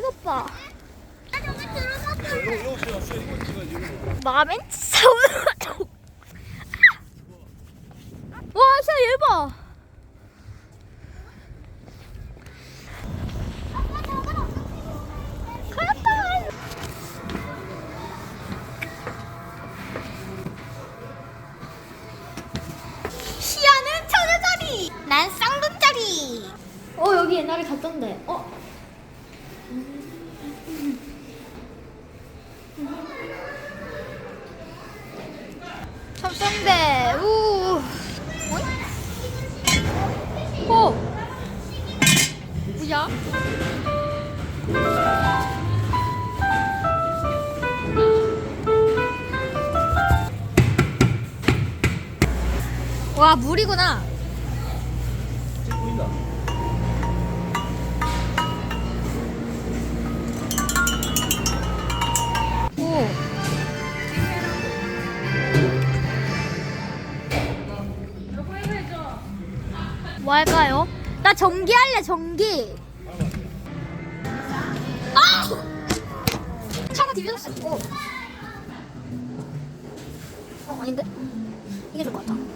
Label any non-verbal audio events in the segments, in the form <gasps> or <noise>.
이것 봐. 마멘 사우나. 와, 진짜 얘 봐. 가렸다. 시야는 천여짜리. 난 쌍돈짜리. 어 여기 옛날에 갔던데. 어. 와 물이구나. 보인다. 오. 뭐 할까요? 나 전기 할래 전기. 아! 차가 뒤집었어. 어. 어 아닌데? 이게 좋을 것 같아.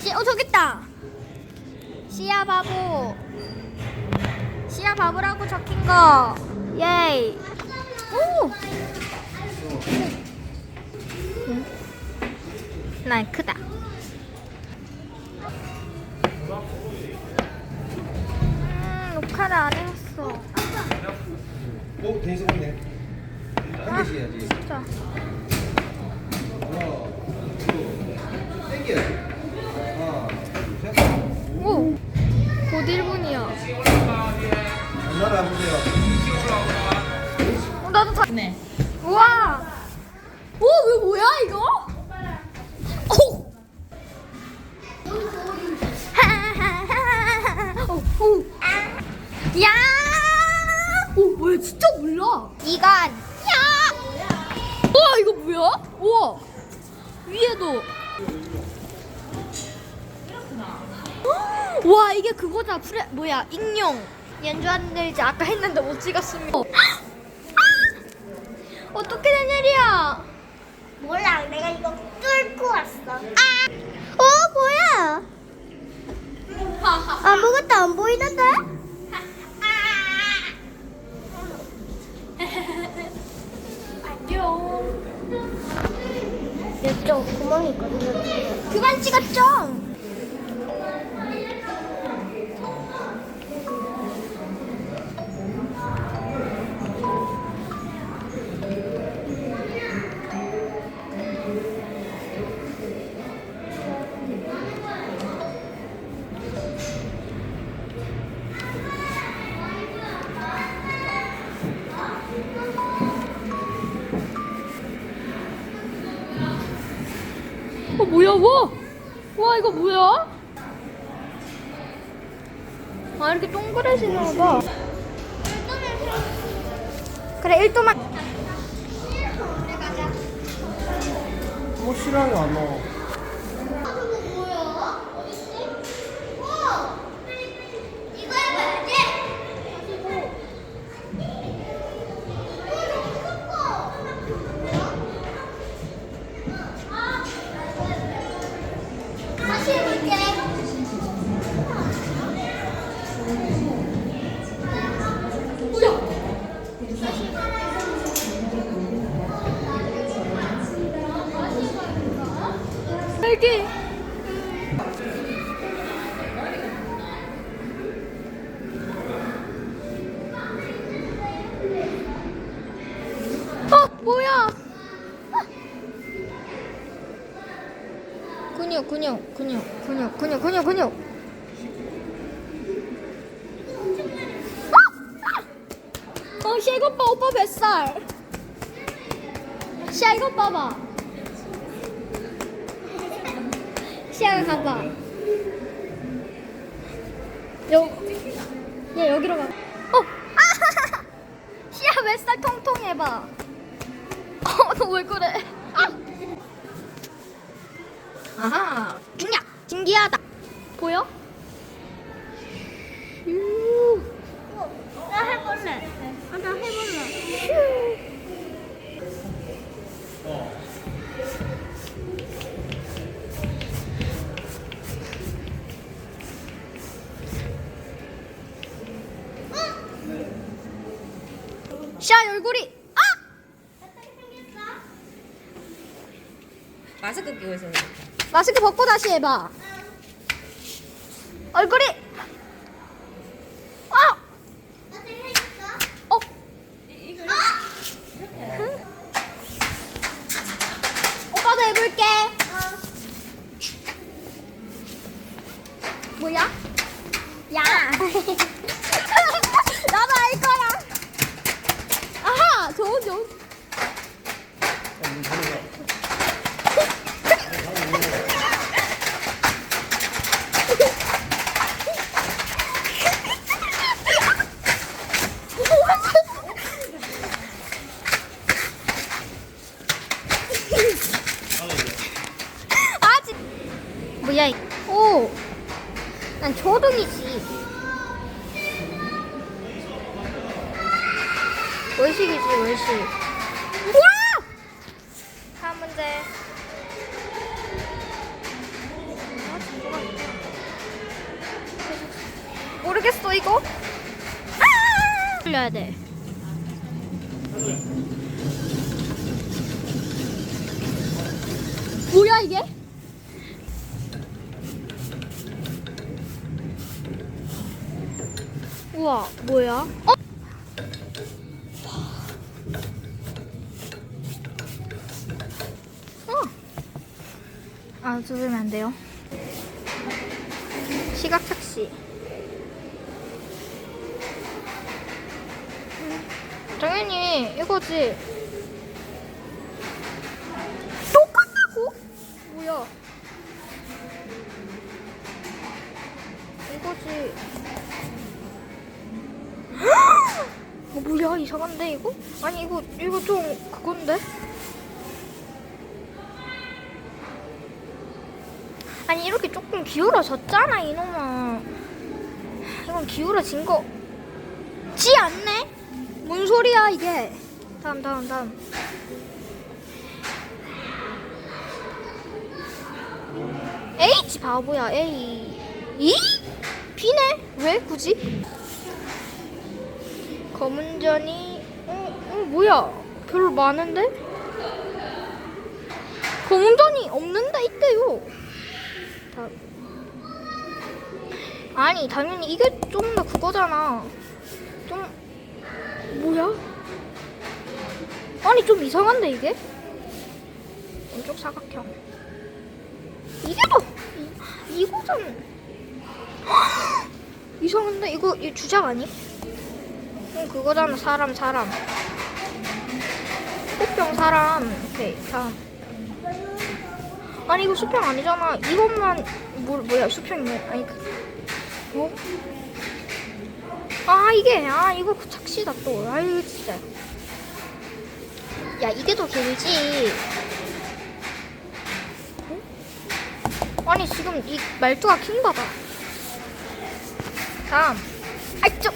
어딨지? 어 저기 있다. 시야 바보. 시야 바보라고 적힌 거. 예이. 오. 응. 난 크다. 음, 녹화를 안 해놨어. 오 데니스 보이네. 한 개씩 해야지. 진짜. 하나, 둘, 땡겨야지. 하나, 둘, 셋. 오. 곧 1분이야. 전화를 안 보세요. 어, 나도 다. 네. 우와. 오, 이거 뭐야 이거? 오, 오. 야. 오, 뭐야 진짜 몰라. 이건 야. 우와 이거 뭐야? 우와. 위에도. 와 이게 그거다 프레 뭐야 익룡 연주 안 들지 아까 했는데 못 찍었으면 어. <gasps> 어떻게 된 일이야? 몰라, 내가 이거 뚫고 왔어. 아! 어 뭐야? 아무것도 안 보이는데? 어 뭐야 와? 와 이거 뭐야? 아 이렇게 동그래지나 봐. 그래 1도만 뭐 실화가 안 나와. 근육 근육 근육 근육 근육 근육 근육 어? 어, 시아 이것 봐, 오빠 뱃살. 시아 이것 봐봐. 시아가 가봐. 여, 얘 여기로 가. 어, 아! <laughs> 시아 뱃살 통통해봐. <laughs> 어, 너 왜 그래? 아! 아하, 신기하, 신기하다. 보여? 유. 나 해볼래. 아, 나 해볼래. 샤 얼굴이. 아! 어떻게 생겼어? 마스크 끼고 있어. 마스크 벗고 다시 해봐. 얼굴이. 아! 생겼어? 어? 오빠도 해볼게. 뭐야? 야. <laughs> 모르겠어 이거. 아! 돌려야 돼. 뭐야 이게? 우와 뭐야? 어? 어. 아 두르면 안 돼요. 시각 착시. 당연히 이거지. 똑같다고? 뭐야? 이거지. 어, 뭐야 이상한데 이거? 아니 이거 이거 좀 그건데? 아니 이렇게 조금 기울어졌잖아 이놈아. 이건 기울어진 거. 지 않네? 뭔 소리야 이게? 다음 다음 다음. H 바보야 A 이? B네? 왜 굳이? 검은전이 어, 어 뭐야 별로 많은데? 검은전이 없는데 있대요 다. 아니 당연히 이게 좀 더 그거잖아 좀 뭐야? 아니 좀 이상한데 이게? 왼쪽 사각형 이게 더 이, 이거잖아 <gasps> 이상한데 이거 이 주작 아니? 응 그거잖아 사람 사람 수평 사람 오케이 다음 아니 이거 수평 아니잖아 이것만 뭐, 뭐야 수평이 아니 그 뭐? 아 이게 아 이거 그 착시다 또. 아유 진짜. 야 이게 더 길지. 응? 아니 지금 이 말투가 킹받아. 다음. 아이쪽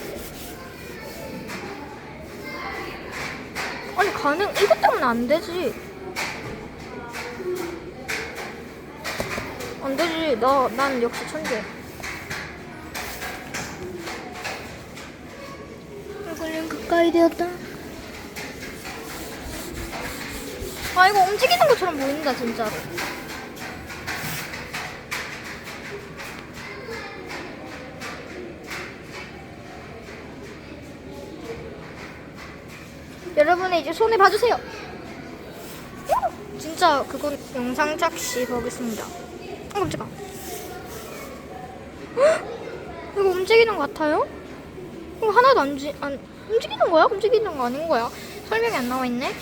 아니 가능 이것 때문에 안 되지. 안 되지. 나 난 역시 천재 가까이 되었다 아 이거 움직이는 것처럼 보인다 진짜로 여러분의 이제 손에 봐주세요. 오! 진짜 그건 영상 작시 보겠습니다. 어, 깜짝아. 헉! 이거 움직이는 것 같아요? 이거 하나도 안, 지, 안 움직이는 거야? 움직이는 거 아닌 거야? 설명이 안 나와 있네.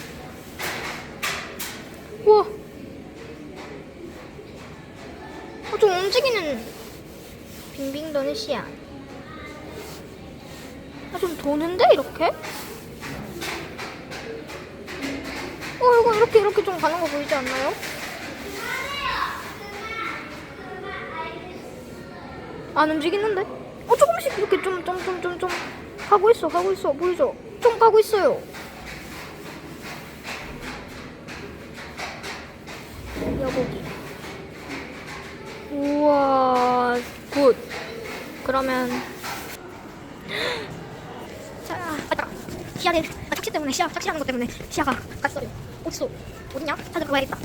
우와. 어, 좀 움직이는 빙빙 도는 시야. 아, 좀 도는데 이렇게? 어, 이거 이렇게 이렇게 좀 가는 거 보이지 않나요? 안 움직이는데? 어 조금씩 이렇게 좀 좀 좀 좀 좀 하고 있어 하고 있어 보이죠? 좀 가고 있어요. 여고기. 우와 굿. 그러면 자 맞다. 시야를 아, 착시 때문에 시야 착시하는 것 때문에 시야가 갔어요. 어딨어? 어딨냐? 찾으러 가야겠다.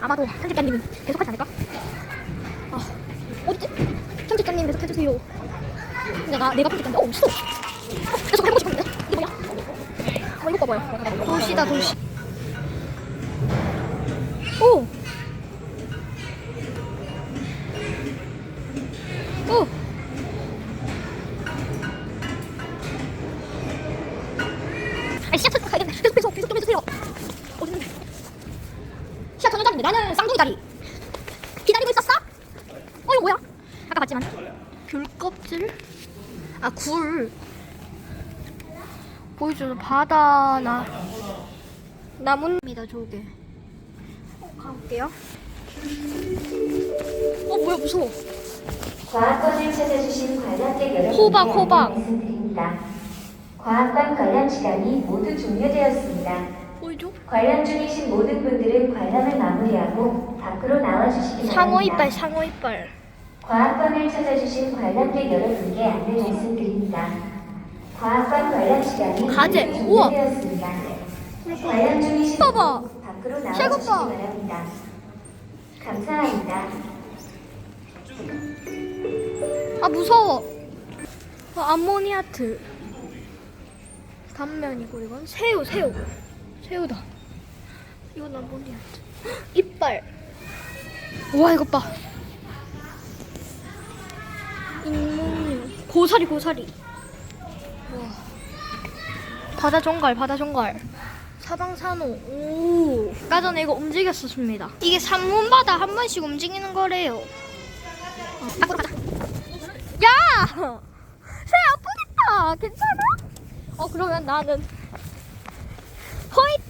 아마도 편집자님은 계속 하지 않을까? 아 어딨지? 편집자님 계속 해주세요. 내가 내가 편집자인데 어 없어. 어, 계속 해보고 싶은데 이게 뭐야? 어 이거 봐봐요. 도시다 도시. 오. 오. 아니 시야 찾으러 가야겠네. 계속 계속 계속 좀 해주세요. 어딨는데? 시야 전자자리인데 나는 쌍둥이 자리. 기다리고 있었어? 어 이거 뭐야? 아까 봤지만 귤 껍질? 아 굴. 보여주는 바다 나 나무입니다 저게. 어, 가볼게요. 어 뭐야 무서워. 과학관을 찾아주신 관람객 여러분께 호박, 호박. 말씀드립니다. 과학관 관람 시간이 모두 종료되었습니다. 보이죠? 관람 중이신 모든 분들은 관람을 마무리하고 밖으로 나와주시기 바랍니다. 상어 이빨 상어 이빨. 과학관을 찾아주신 관람객 여러분께 안내 말씀드립니다. 과학관 관람 시간이. 모두 우와. 관람 중이신 봐봐. 밖으로 나와주시기 봐. 바랍니다. 감사합니다. 아 무서워. 어, 암모니아트. 단면이고 이건 새우 새우. 새우다. 이건 암모니아트. 헉, 이빨. 와 이것 봐. 인목류. 고사리 고사리. 와. 바다 종갈 바다 종갈. 사방산호. 오. 아까 전에 이거 움직였었습니다. 이게 산문바다 한 번씩 움직이는 거래요. 어. 야! 새 아프겠다. 괜찮아? 어 그러면 나는 허잇.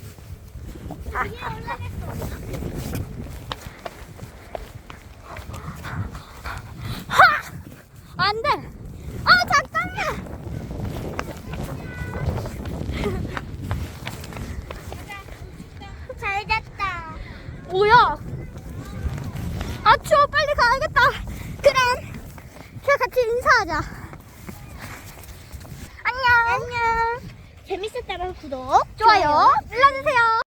하! 안 돼. 아 뭐야? 아 추워 빨리 가야겠다. 그럼 제가 같이 인사하자. 안녕. 안녕. 재밌었다면 구독, 좋아요 눌러주세요.